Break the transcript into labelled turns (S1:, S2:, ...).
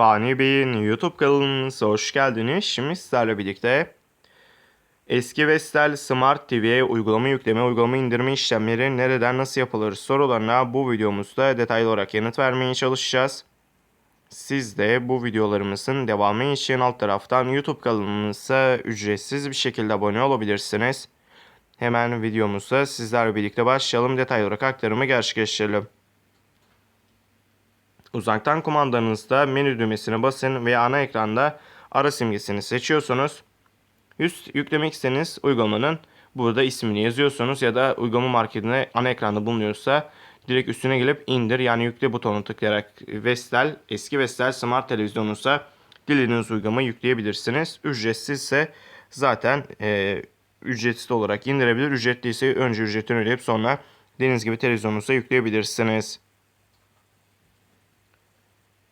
S1: Fani Bey'in YouTube kanalımıza hoş geldiniz. Şimdi sizlerle birlikte eski Vestel Smart TV'ye uygulama yükleme, uygulama indirme işlemleri nereden nasıl yapılır sorularına bu videomuzda detaylı olarak yanıt vermeye çalışacağız. Siz de bu videolarımızın devamı için alt taraftan YouTube kanalımıza ücretsiz bir şekilde abone olabilirsiniz. Hemen videomuza sizlerle birlikte başlayalım. Detaylı olarak aktarımı gerçekleştirelim. Uzaktan kumandanızda menü düğmesine basın ve ana ekranda ara simgesini seçiyorsunuz. Üst yüklemek istediğiniz uygulamanın burada ismini yazıyorsunuz ya da uygulama marketine ana ekranda bulunuyorsa direkt üstüne gelip indir yani yükle butonu tıklayarak Vestel, eski Vestel Smart televizyonunuzsa dilediğiniz uygulamayı yükleyebilirsiniz. Ücretsizse zaten e, ücretsiz olarak indirebilir. Ücretliyse önce ücretini ödeyip sonra dediğiniz gibi televizyonunuza yükleyebilirsiniz.